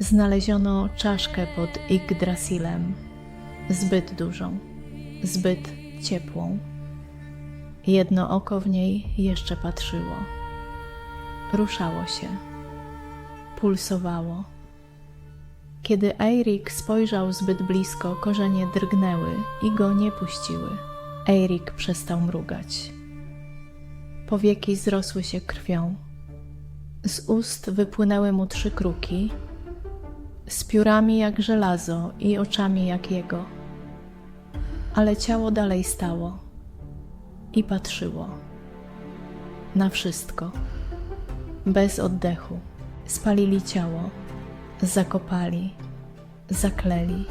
Znaleziono czaszkę pod Yggdrasilem, zbyt dużą, zbyt ciepłą. Jedno oko w niej jeszcze patrzyło. Ruszało się, pulsowało. Kiedy Eirik spojrzał zbyt blisko, korzenie drgnęły i go nie puściły. Eirik przestał mrugać. Powieki zrosły się krwią. Z ust wypłynęły mu trzy kruki, z piórami jak żelazo i oczami jak jego. Ale ciało dalej stało i patrzyło na wszystko, bez oddechu. Spalili ciało, zakopali, zakleli,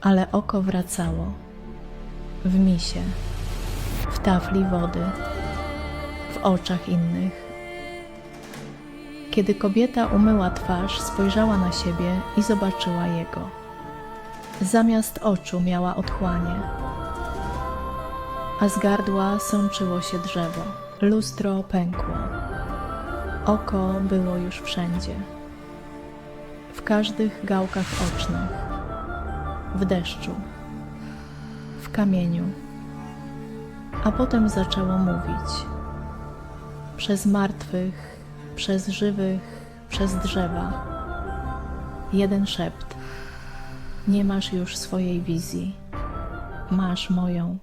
ale oko wracało w misie, w tafli wody, w oczach innych. Kiedy kobieta umyła twarz, spojrzała na siebie i zobaczyła jego. Zamiast oczu miała otchłanie, a z gardła sączyło się drzewo. Lustro pękło. Oko było już wszędzie. W każdych gałkach ocznych, w deszczu, w kamieniu. A potem zaczęło mówić. Przez martwych, przez żywych, przez drzewa. Jeden szept. Nie masz już swojej wizji. Masz moją.